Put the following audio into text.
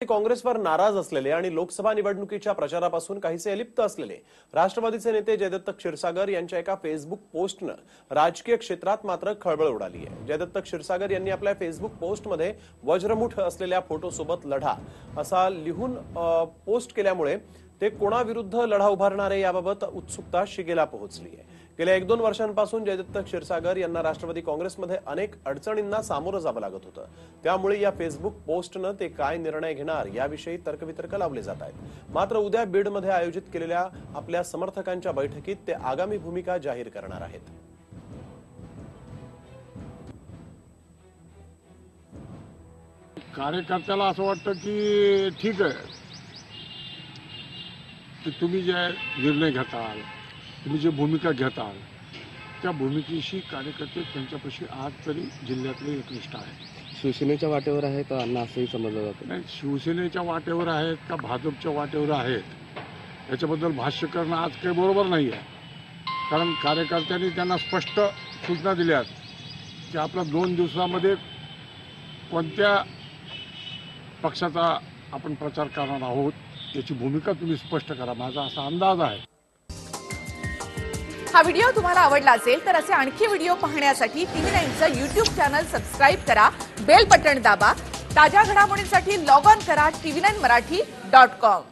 काँग्रेसवर नाराज असलेले आणि लोकसभा निवडणुकीच्या प्रचारापासून काहीसे अलिप्त असलेले राष्ट्रवादीचे नेते जयदत्त क्षीरसागर यांच्या एका फेसबुक पोस्टनं राजकीय क्षेत्रात मात्र खळबळ उडाली आहे. जयदत्त क्षीरसागर यांनी आपल्या फेसबुक पोस्टमध्ये वज्रमुठ असलेल्या फोटोसोबत लढा असा लिहून पोस्ट केल्यामुळे ते कोणाविरुद्ध लढा उभारणार आहे याबाबत उत्सुकता शिगेला पोहोचली आहे. गेल्या एक दोन वर्षांपासून जयदत्त क्षीरसागर यांना राष्ट्रवादी काँग्रेसमध्ये अनेक अडचणींना सामोरं जावं लागत होतं. त्यामुळे या फेसबुक पोस्टनं ते काय निर्णय घेणार याविषयी तर्कवितर्क लावले जात आहेत. मात्र उद्या बीडमध्ये आयोजित केलेल्या आपल्या समर्थकांच्या बैठकीत ते आगामी भूमिका जाहीर करणार आहेत. कार्यकर्त्याला असं वाटतं की ठीक आहे. की तुम्ही जे निर्णय घेताल तुम्ही जी भूमिका घेताल त्या भूमिकेशी कार्यकर्ते त्यांच्यापाशी आज तरी जिल्ह्यातले एकनिष्ठ आहेत. शिवसेनेच्या वाटेवर आहे का अण्णा असंही समजलं जातं? नाही शिवसेनेच्या वाटेवर आहेत का भाजपच्या वाटेवर आहेत? याच्याबद्दल भाष्य करणं आज काही बरोबर नाही आहे. कारण कार्यकर्त्यांनी त्यांना स्पष्ट सूचना दिल्यात की आपल्या दोन दिवसामध्ये कोणत्या पक्षाचा आपण प्रचार करणार आहोत याची भूमिका तुम्ही स्पष्ट करा. माझा असा अंदाज आहे. हा व्हिडिओ तुम्हाला आवडला असेल तर असे आणखी व्हिडिओ पाहण्यासाठी टीव्ही नाईनचं युट्यूब चॅनल सबस्क्राईब करा बेल बटन दाबा ताज्या घडामोडींसाठी लॉग ऑन करा TV nine Marathi dot com.